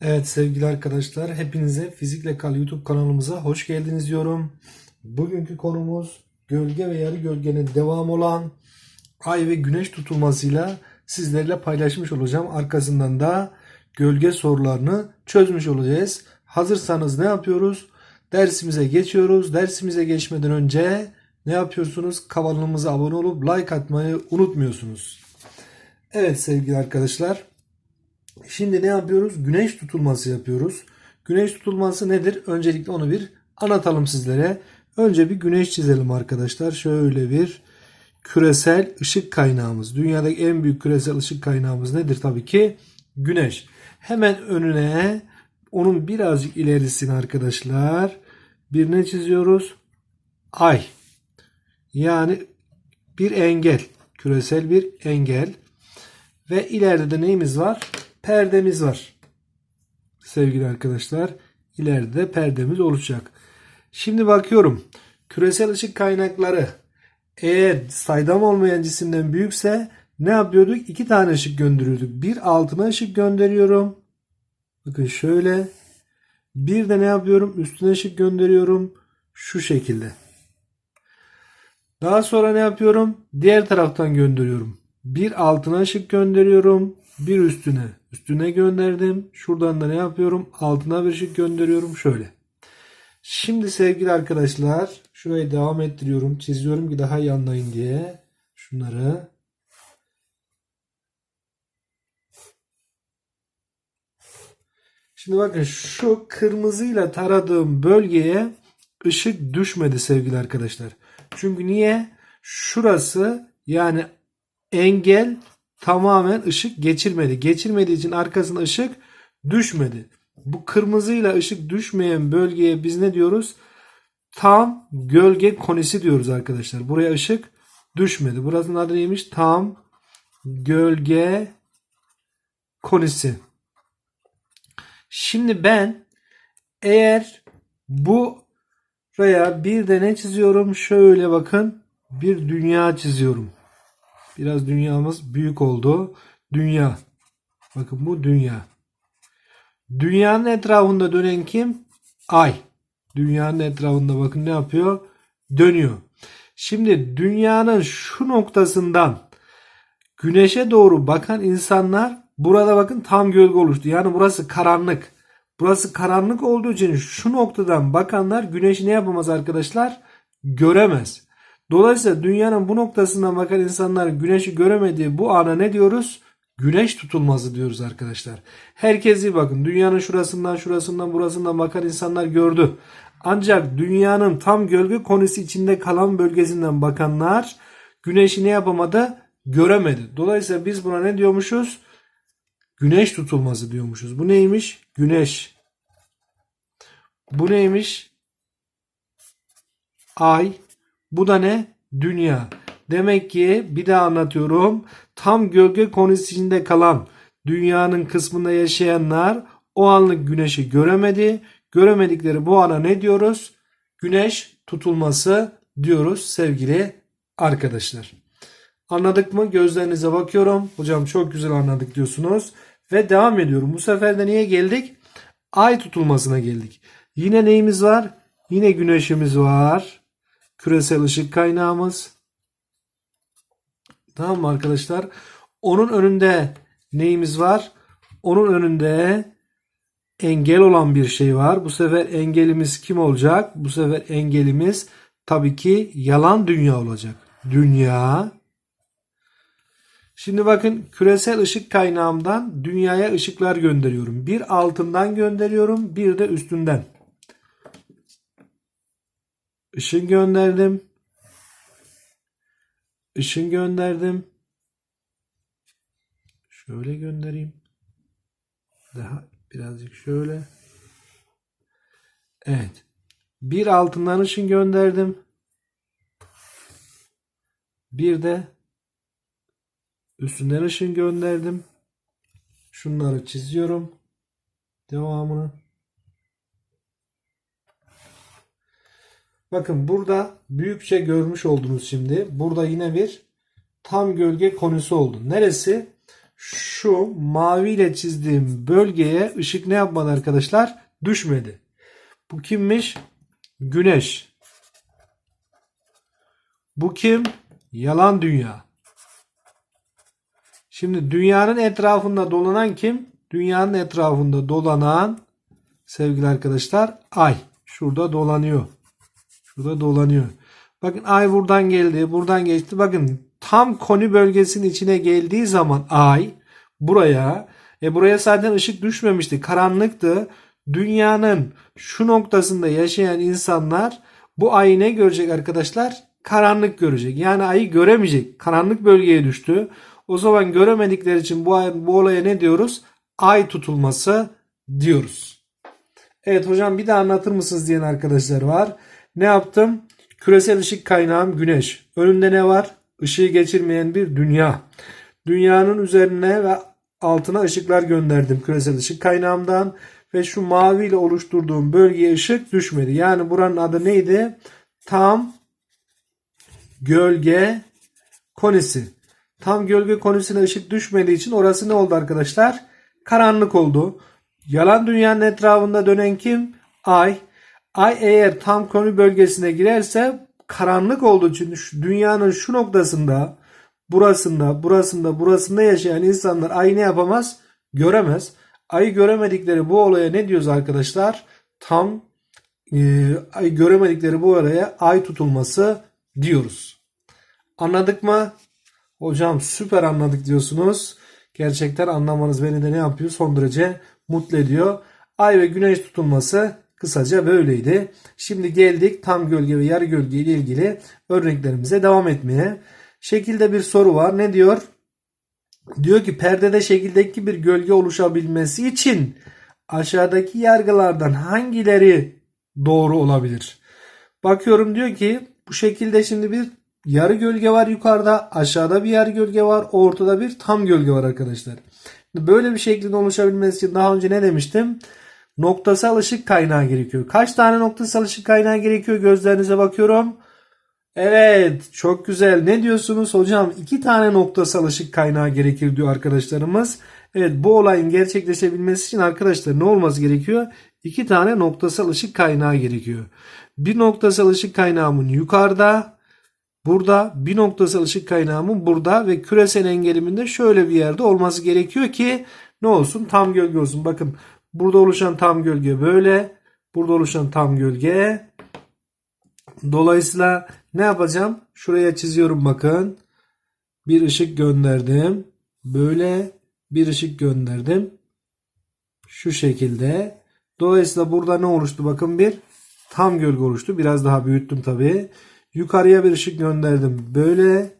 Evet sevgili arkadaşlar hepinize Fizikle Kal YouTube kanalımıza hoş geldiniz diyorum. Bugünkü konumuz gölge ve yarı gölgenin devamı olan ay ve güneş tutulmasıyla sizlerle paylaşmış olacağım. Arkasından da gölge sorularını çözmüş olacağız. Hazırsanız ne yapıyoruz? Dersimize geçiyoruz. Dersimize geçmeden önce ne yapıyorsunuz? Kanalımıza abone olup like atmayı unutmuyorsunuz. Evet sevgili arkadaşlar. Şimdi ne yapıyoruz? Güneş tutulması yapıyoruz. Güneş tutulması nedir? Öncelikle onu bir anlatalım sizlere. Önce bir güneş çizelim arkadaşlar. Şöyle bir küresel ışık kaynağımız. Dünyadaki en büyük küresel ışık kaynağımız nedir? Tabii ki güneş. Hemen önüne onun birazcık ilerisine arkadaşlar bir ne çiziyoruz? Ay. Yani bir engel. Küresel bir engel. Ve ileride de neyimiz var? Perdemiz var. Sevgili arkadaşlar, ileride de perdemiz olacak. Şimdi bakıyorum. Küresel ışık kaynakları eğer saydam olmayan cisimden büyükse ne yapıyorduk? İki tane ışık gönderiyorduk. Bir altına ışık gönderiyorum. Bakın şöyle. Bir de ne yapıyorum? Üstüne ışık gönderiyorum. Şu şekilde. Daha sonra ne yapıyorum? Diğer taraftan gönderiyorum. Bir altına ışık gönderiyorum. Bir üstüne. Üstüne gönderdim. Şuradan da ne yapıyorum? Altına bir ışık gönderiyorum. Şöyle. Şimdi sevgili arkadaşlar şurayı devam ettiriyorum. Çiziyorum ki daha iyi anlayın diye. Şunları. Şimdi bakın şu kırmızıyla taradığım bölgeye ışık düşmedi sevgili arkadaşlar. Çünkü niye? Şurası yani engel tamamen ışık geçirmedi. Geçirmediği için arkasına ışık düşmedi. Bu kırmızıyla ışık düşmeyen bölgeye biz ne diyoruz? Tam gölge konisi diyoruz arkadaşlar. Buraya ışık düşmedi. Burasının adı neymiş? Tam gölge konisi. Şimdi ben eğer bu buraya bir de ne çiziyorum? Şöyle bakın bir dünya çiziyorum. Biraz dünyamız büyük oldu. Dünya. Bakın bu dünya. Dünyanın etrafında dönen kim? Ay. Dünyanın etrafında bakın ne yapıyor? Dönüyor. Şimdi dünyanın şu noktasından güneşe doğru bakan insanlar burada bakın tam gölge oluştu. Yani burası karanlık. Burası karanlık olduğu için şu noktadan bakanlar güneşi ne yapamaz arkadaşlar? Göremez. Dolayısıyla dünyanın bu noktasından bakan insanlar güneşi göremediği bu ana ne diyoruz? Güneş tutulması diyoruz arkadaşlar. Herkes iyi bakın. Dünyanın şurasından şurasından burasından bakan insanlar gördü. Ancak dünyanın tam gölge konisi içinde kalan bölgesinden bakanlar güneşi ne yapamadı? Göremedi. Dolayısıyla biz buna ne diyormuşuz? Güneş tutulması diyormuşuz. Bu neymiş? Güneş. Bu neymiş? Ay. Bu da ne? Dünya. Demek ki bir daha anlatıyorum. Tam gölge konisi içinde kalan dünyanın kısmında yaşayanlar o anlık güneşi göremedi. Göremedikleri bu ana ne diyoruz? Güneş tutulması diyoruz sevgili arkadaşlar. Anladık mı? Gözlerinize bakıyorum. Hocam çok güzel anladık diyorsunuz. Ve devam ediyorum. Bu sefer de niye geldik? Ay tutulmasına geldik. Yine neyimiz var? Yine güneşimiz var. Küresel ışık kaynağımız. Tamam mı arkadaşlar? Onun önünde neyimiz var? Onun önünde engel olan bir şey var. Bu sefer engelimiz kim olacak? Bu sefer engelimiz tabii ki yalan dünya olacak. Dünya. Şimdi bakın küresel ışık kaynağımdan dünyaya ışıklar gönderiyorum. Bir altından gönderiyorum, bir de üstünden. Işın gönderdim. Işın gönderdim. Şöyle göndereyim. Daha birazcık şöyle. Evet. Bir altından ışın gönderdim. Bir de üstünden ışın gönderdim. Şunları çiziyorum. Devamını. Bakın burada büyükçe görmüş oldunuz şimdi. Burada yine bir tam gölge konusu oldu. Neresi? şu mavi ile çizdiğim bölgeye ışık ne yapmadı arkadaşlar? Düşmedi. Bu kimmiş? Güneş. Bu kim? Yalan dünya. Şimdi dünyanın etrafında dolanan kim? Dünyanın etrafında dolanan sevgili arkadaşlar ay. Şurada dolanıyor. Şurada dolanıyor. Bakın ay buradan geldi, buradan geçti. Bakın tam koni bölgesinin içine geldiği zaman ay buraya e buraya zaten ışık düşmemişti. Karanlıktı. Dünyanın şu noktasında yaşayan insanlar bu ayı ne görecek arkadaşlar? Karanlık görecek. Yani ayı göremeyecek. Karanlık bölgeye düştü. O zaman göremedikleri için bu, ay- bu olaya ne diyoruz? Ay tutulması diyoruz. Evet hocam bir daha anlatır mısınız diyen arkadaşlar var. Ne yaptım? Küresel ışık kaynağım güneş. Önünde ne var? Işığı geçirmeyen bir dünya. Dünyanın üzerine ve altına ışıklar gönderdim küresel ışık kaynağımdan. Ve şu mavi ile oluşturduğum bölgeye ışık düşmedi. Yani buranın adı neydi? Tam gölge konisi. Tam gölge konisine ışık düşmediği için orası ne oldu arkadaşlar? Karanlık oldu. Yalan dünyanın etrafında dönen kim? Ay. Ay eğer tam koni bölgesine girerse karanlık olduğu için dünyanın şu noktasında burasında, burasında, burasında yaşayan insanlar ayı ne yapamaz? Göremez. Ayı göremedikleri bu olaya ne diyoruz arkadaşlar? Tam e, ay göremedikleri bu olaya ay tutulması diyoruz. Anladık mı? Hocam süper anladık diyorsunuz. Gerçekten anlamanız beni de ne yapıyor? Son derece mutlu ediyor. Ay ve güneş tutulması kısaca böyleydi. Şimdi geldik tam gölge ve yarı gölge ile ilgili örneklerimize devam etmeye. Şekilde bir soru var. Ne diyor? Diyor ki perdede şekildeki bir gölge oluşabilmesi için aşağıdaki yargılardan hangileri doğru olabilir? Bakıyorum diyor ki bu şekilde şimdi bir yarı gölge var yukarıda, aşağıda bir yarı gölge var, ortada bir tam gölge var arkadaşlar. Böyle bir şeklin oluşabilmesi için daha önce ne demiştim? Noktasal ışık kaynağı gerekiyor. Kaç tane noktasal ışık kaynağı gerekiyor? Gözlerinize bakıyorum. Evet, çok güzel. Ne diyorsunuz hocam? İki tane noktasal ışık kaynağı gerekir diyor arkadaşlarımız. Evet, bu olayın gerçekleşebilmesi için arkadaşlar ne olması gerekiyor? İki tane noktasal ışık kaynağı gerekiyor. Bir noktasal ışık kaynağımın yukarıda, burada bir noktasal ışık kaynağımın burada ve küresel engelimin de şöyle bir yerde olması gerekiyor ki ne olsun? Tam gölge olsun. Bakın burada oluşan tam gölge böyle. Burada oluşan tam gölge. Dolayısıyla ne yapacağım? Şuraya çiziyorum bakın. Bir ışık gönderdim. Böyle bir ışık gönderdim. Şu şekilde. Dolayısıyla burada ne oluştu? Bakın bir tam gölge oluştu. Biraz daha büyüttüm tabii. Yukarıya bir ışık gönderdim. Böyle.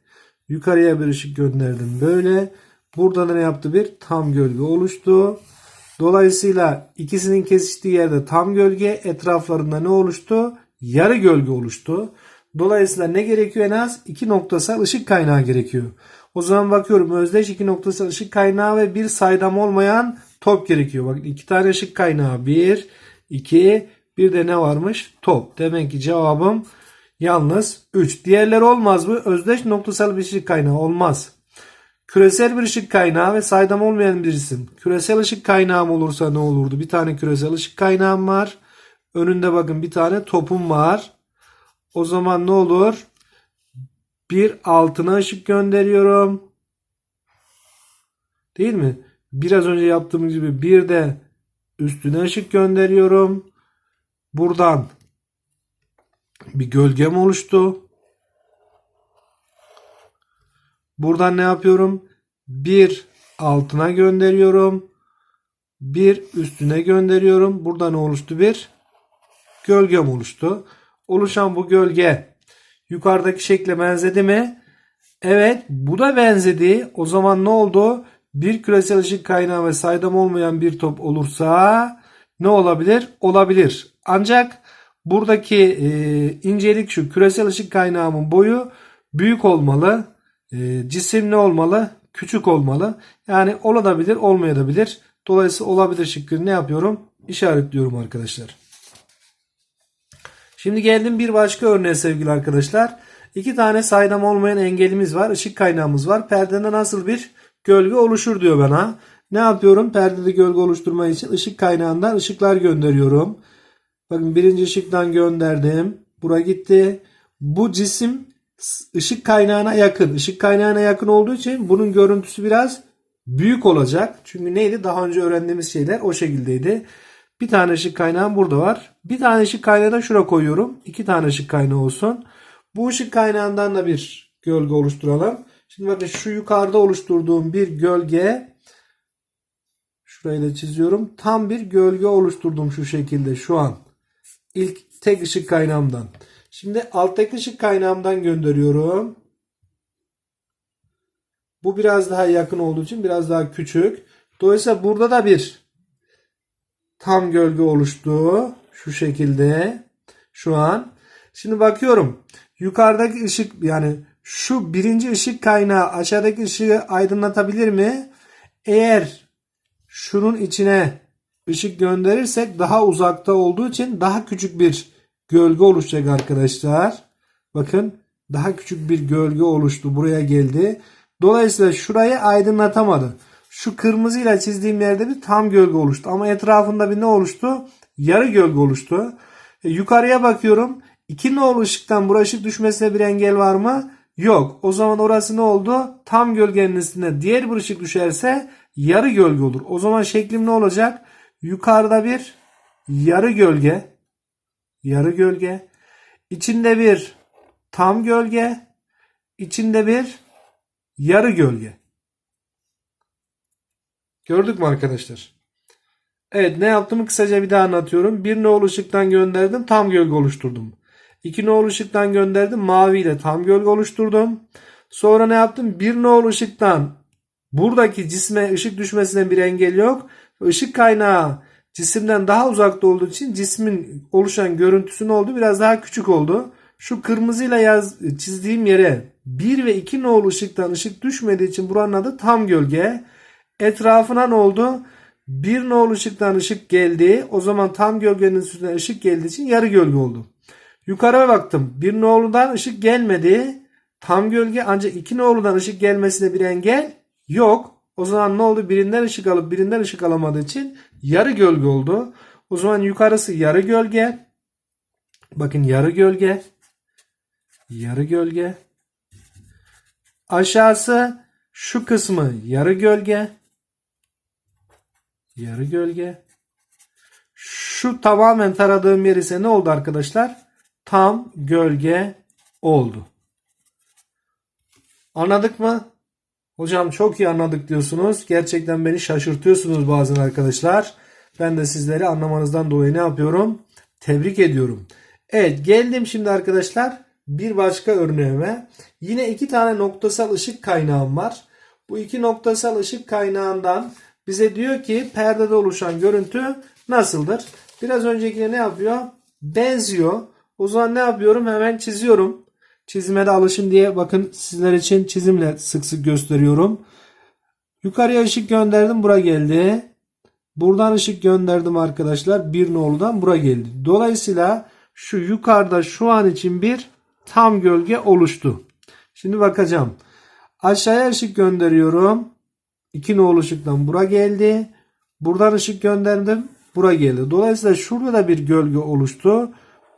Yukarıya bir ışık gönderdim. Böyle. Burada da ne yaptı? Bir tam gölge oluştu. Dolayısıyla ikisinin kesiştiği yerde tam gölge etraflarında ne oluştu? Yarı gölge oluştu. Dolayısıyla ne gerekiyor en az? iki noktasal ışık kaynağı gerekiyor. O zaman bakıyorum özdeş iki noktasal ışık kaynağı ve bir saydam olmayan top gerekiyor. Bakın iki tane ışık kaynağı. Bir, iki, bir de ne varmış? Top. Demek ki cevabım yalnız 3. Diğerleri olmaz mı? Özdeş noktasal bir ışık kaynağı olmaz. Küresel bir ışık kaynağı ve saydam olmayan bir cisim. Küresel ışık kaynağım olursa ne olurdu? Bir tane küresel ışık kaynağım var. Önünde bakın bir tane topum var. O zaman ne olur? Bir altına ışık gönderiyorum. Değil mi? Biraz önce yaptığımız gibi bir de üstüne ışık gönderiyorum. Buradan bir gölgem oluştu. Buradan ne yapıyorum? Bir altına gönderiyorum. Bir üstüne gönderiyorum. Burada ne oluştu? Bir gölgem oluştu. Oluşan bu gölge yukarıdaki şekle benzedi mi? Evet bu da benzedi. O zaman ne oldu? Bir küresel ışık kaynağı ve saydam olmayan bir top olursa ne olabilir? Olabilir. Ancak buradaki e, incelik şu. Küresel ışık kaynağımın boyu büyük olmalı. E, cisim ne olmalı? Küçük olmalı. Yani olabilir olmayabilir. Dolayısıyla olabilir şıkkını ne yapıyorum? İşaretliyorum arkadaşlar. Şimdi geldim bir başka örneğe sevgili arkadaşlar. İki tane saydam olmayan engelimiz var. Işık kaynağımız var. Perdede nasıl bir gölge oluşur diyor bana. Ne yapıyorum? Perdede gölge oluşturma için ışık kaynağından ışıklar gönderiyorum. Bakın birinci ışıktan gönderdim. Bura gitti. Bu cisim ışık kaynağına yakın. Işık kaynağına yakın olduğu için bunun görüntüsü biraz büyük olacak. Çünkü neydi? Daha önce öğrendiğimiz şeyler o şekildeydi. Bir tane ışık kaynağı burada var. Bir tane ışık kaynağı da şuraya koyuyorum. İki tane ışık kaynağı olsun. Bu ışık kaynağından da bir gölge oluşturalım. Şimdi bakın şu yukarıda oluşturduğum bir gölge şurayı da çiziyorum. Tam bir gölge oluşturdum şu şekilde şu an. İlk tek ışık kaynağımdan. Şimdi alttaki ışık kaynağımdan gönderiyorum. Bu biraz daha yakın olduğu için biraz daha küçük. Dolayısıyla burada da bir tam gölge oluştu. Şu şekilde. Şu an. Şimdi bakıyorum. Yukarıdaki ışık yani şu birinci ışık kaynağı aşağıdaki ışığı aydınlatabilir mi? Eğer şunun içine ışık gönderirsek daha uzakta olduğu için daha küçük bir gölge oluşacak arkadaşlar. Bakın daha küçük bir gölge oluştu. Buraya geldi. Dolayısıyla şurayı aydınlatamadı. Şu kırmızıyla çizdiğim yerde bir tam gölge oluştu. Ama etrafında bir ne oluştu? Yarı gölge oluştu. E, yukarıya bakıyorum. 2 nolu ışıktan buraya ışık düşmesine bir engel var mı? Yok. O zaman orası ne oldu? Tam gölgenin üstüne diğer bir ışık düşerse yarı gölge olur. O zaman şeklim ne olacak? Yukarıda bir yarı gölge. Yarı gölge. İçinde bir tam gölge. içinde bir yarı gölge. Gördük mü arkadaşlar? Evet ne yaptığımı kısaca bir daha anlatıyorum. Bir nolu ışıktan gönderdim tam gölge oluşturdum. İki nolu ışıktan gönderdim mavi ile tam gölge oluşturdum. Sonra ne yaptım? Bir nolu ışıktan buradaki cisme ışık düşmesine bir engel yok. Işık kaynağı cisimden daha uzakta olduğu için cismin oluşan görüntüsü ne oldu? Biraz daha küçük oldu. Şu kırmızıyla yaz, çizdiğim yere 1 ve 2 nolu ışıktan ışık düşmediği için buranın adı tam gölge. Etrafına ne oldu? 1 nolu ışıktan ışık geldi. O zaman tam gölgenin üstüne ışık geldiği için yarı gölge oldu. Yukarıya baktım. 1 noludan ışık gelmedi. Tam gölge ancak 2 noludan ışık gelmesine bir engel yok. O zaman ne oldu? Birinden ışık alıp birinden ışık alamadığı için yarı gölge oldu. O zaman yukarısı yarı gölge. Bakın yarı gölge. Yarı gölge. Aşağısı şu kısmı yarı gölge. Yarı gölge. Şu tamamen taradığım yer ise ne oldu arkadaşlar? Tam gölge oldu. Anladık mı? Hocam çok iyi anladık diyorsunuz. Gerçekten beni şaşırtıyorsunuz bazen arkadaşlar. Ben de sizleri anlamanızdan dolayı ne yapıyorum? Tebrik ediyorum. Evet geldim şimdi arkadaşlar bir başka örneğime. Yine iki tane noktasal ışık kaynağım var. Bu iki noktasal ışık kaynağından bize diyor ki perdede oluşan görüntü nasıldır? Biraz öncekine ne yapıyor? Benziyor. O zaman ne yapıyorum? Hemen çiziyorum. Çizime de alışın diye bakın sizler için çizimle sık sık gösteriyorum. Yukarıya ışık gönderdim. Bura geldi. Buradan ışık gönderdim arkadaşlar. Bir noldan bura geldi. Dolayısıyla şu yukarıda şu an için bir tam gölge oluştu. Şimdi bakacağım. Aşağıya ışık gönderiyorum. 2 nolu ışıktan bura geldi. Buradan ışık gönderdim. Bura geldi. Dolayısıyla şurada da bir gölge oluştu.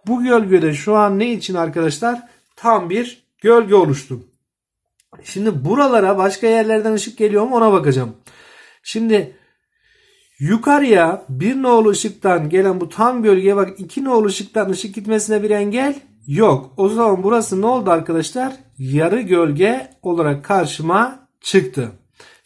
Bu gölgede şu an ne için arkadaşlar? Tam bir gölge oluştu. Şimdi buralara başka yerlerden ışık geliyor mu ona bakacağım. Şimdi yukarıya bir nolu ışıktan gelen bu tam gölgeye bak iki nolu ışıktan ışık gitmesine bir engel yok. O zaman burası ne oldu arkadaşlar? Yarı gölge olarak karşıma çıktı.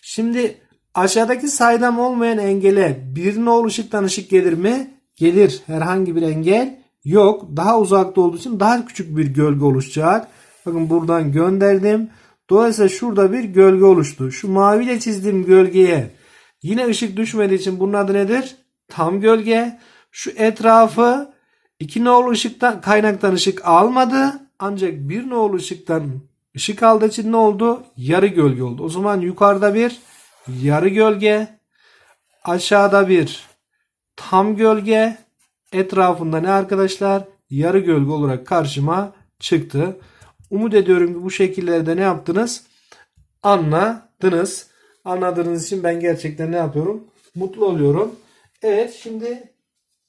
Şimdi aşağıdaki saydam olmayan engele bir nolu ışıktan ışık gelir mi? Gelir. Herhangi bir engel yok. Daha uzakta olduğu için daha küçük bir gölge oluşacak. Bakın buradan gönderdim. Dolayısıyla şurada bir gölge oluştu. Şu maviyle çizdiğim gölgeye yine ışık düşmediği için bunun adı nedir? Tam gölge. Şu etrafı iki nolu ışıktan kaynaktan ışık almadı. Ancak bir nolu ışıktan ışık aldığı için ne oldu? Yarı gölge oldu. O zaman yukarıda bir yarı gölge, aşağıda bir tam gölge, etrafında ne arkadaşlar? Yarı gölge olarak karşıma çıktı. Umut ediyorum ki bu şekillerde ne yaptınız? Anladınız. Anladığınız için ben gerçekten ne yapıyorum? Mutlu oluyorum. Evet şimdi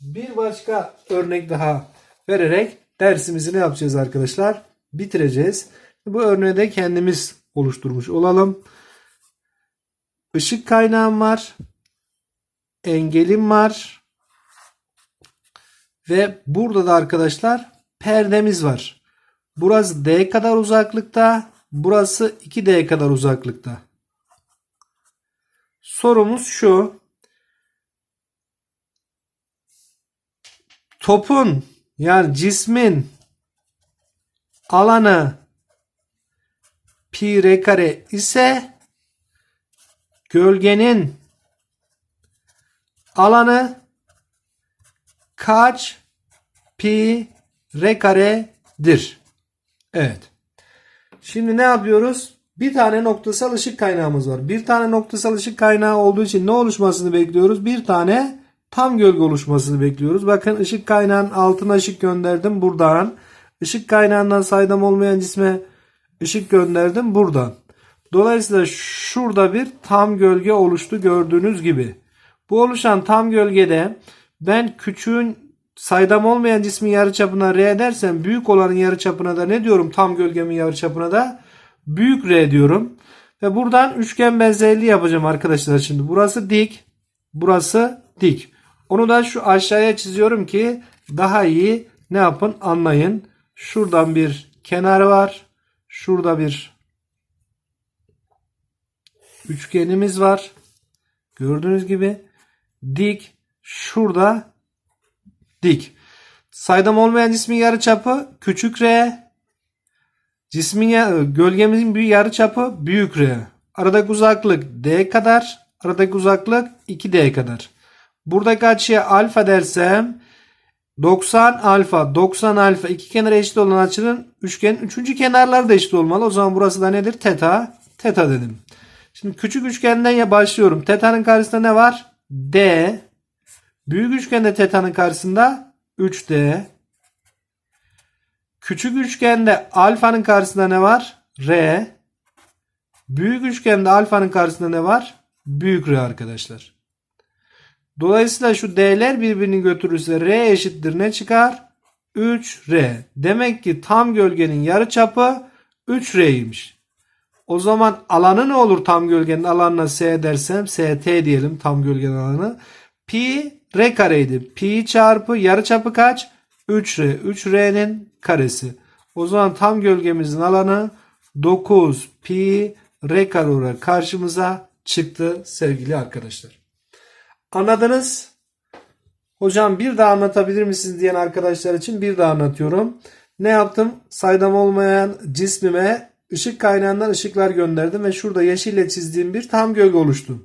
bir başka örnek daha vererek dersimizi ne yapacağız arkadaşlar? Bitireceğiz. Bu örneği de kendimiz oluşturmuş olalım. Işık kaynağım var. Engelim var. Ve burada da arkadaşlar perdemiz var. Burası D kadar uzaklıkta. Burası 2D kadar uzaklıkta. Sorumuz şu. Topun yani cismin alanı pi r kare ise gölgenin alanı kaç pi r karedir? Evet. Şimdi ne yapıyoruz? Bir tane noktasal ışık kaynağımız var. Bir tane noktasal ışık kaynağı olduğu için ne oluşmasını bekliyoruz? Bir tane tam gölge oluşmasını bekliyoruz. Bakın ışık kaynağının altına ışık gönderdim buradan. Işık kaynağından saydam olmayan cisme ışık gönderdim buradan. Dolayısıyla şurada bir tam gölge oluştu gördüğünüz gibi. Bu oluşan tam gölgede ben küçüğün saydam olmayan cismin yarıçapına R dersem büyük olanın yarıçapına da ne diyorum tam gölgemin yarıçapına da büyük R diyorum. Ve buradan üçgen benzerliği yapacağım arkadaşlar şimdi. Burası dik. Burası dik. Onu da şu aşağıya çiziyorum ki daha iyi ne yapın anlayın. Şuradan bir kenar var. Şurada bir üçgenimiz var. Gördüğünüz gibi dik. Şurada dik. Saydam olmayan cismin yarıçapı küçük r. Cismin gölgemizin bir yarıçapı büyük r. Aradaki uzaklık d kadar. Aradaki uzaklık 2d kadar. Buradaki açıya alfa dersem 90 alfa 90 alfa iki kenara eşit olan açının üçgenin üçüncü kenarları da eşit olmalı. O zaman burası da nedir? Teta. Teta dedim. Şimdi küçük üçgenden ya başlıyorum. Teta'nın karşısında ne var? D. Büyük üçgende teta'nın karşısında 3D. Küçük üçgende alfanın karşısında ne var? R. Büyük üçgende alfanın karşısında ne var? Büyük R arkadaşlar. Dolayısıyla şu D'ler birbirini götürürse R eşittir ne çıkar? 3R. Demek ki tam gölgenin yarıçapı 3R'ymiş. O zaman alanı ne olur tam gölgenin alanına S dersem ST diyelim tam gölgenin alanı. Pi R kareydi. Pi çarpı yarıçapı kaç? 3R. 3R'nin karesi. O zaman tam gölgemizin alanı 9 pi R kare olarak karşımıza çıktı sevgili arkadaşlar. Anladınız? Hocam bir daha anlatabilir misiniz diyen arkadaşlar için bir daha anlatıyorum. Ne yaptım? Saydam olmayan cismime ışık kaynağından ışıklar gönderdim ve şurada yeşille çizdiğim bir tam gölge oluştu.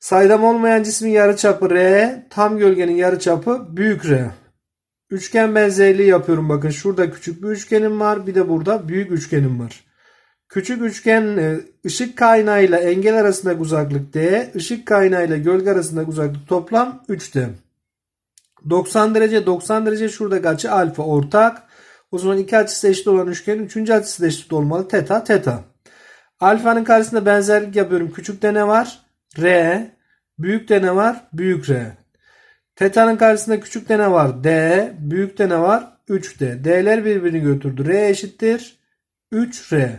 Saydam olmayan cismin yarıçapı R, tam gölgenin yarıçapı büyük R. Üçgen benzerliği yapıyorum bakın. Şurada küçük bir üçgenim var, bir de burada büyük üçgenim var. Küçük üçgen e, ışık kaynağıyla engel arasındaki uzaklık D, ışık kaynağıyla gölge arasındaki uzaklık toplam 3D. 90 derece 90 derece şuradaki açı alfa ortak. O zaman iki açısı eşit olan üçgenin üçüncü açısı da eşit olmalı. Teta teta. Alfanın karşısında benzerlik yapıyorum. Küçükte ne var? R. Büyükte ne var? Büyük R. Teta'nın karşısında küçükte ne var? D. Büyükte ne var? 3D. D'ler birbirini götürdü. R eşittir 3R.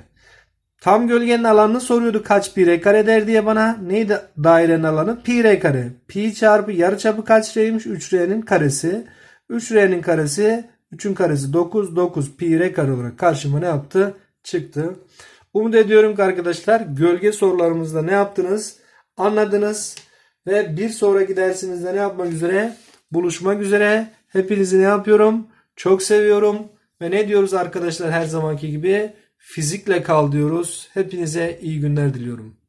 Tam gölgenin alanını soruyordu kaç pi r kare der diye bana. Neydi dairenin alanı? Pi r kare. Pi çarpı yarıçapı kaç r'ymiş? 3r'nin karesi. 3r'nin karesi 3'ün karesi 9. 9 pi r kare olarak karşıma ne yaptı? Çıktı. Umut ediyorum ki arkadaşlar gölge sorularımızda ne yaptınız? Anladınız. Ve bir sonraki dersimizde ne yapmak üzere? Buluşmak üzere. Hepinizi ne yapıyorum? Çok seviyorum. Ve ne diyoruz arkadaşlar her zamanki gibi? Fizikle kal diyoruz. Hepinize iyi günler diliyorum.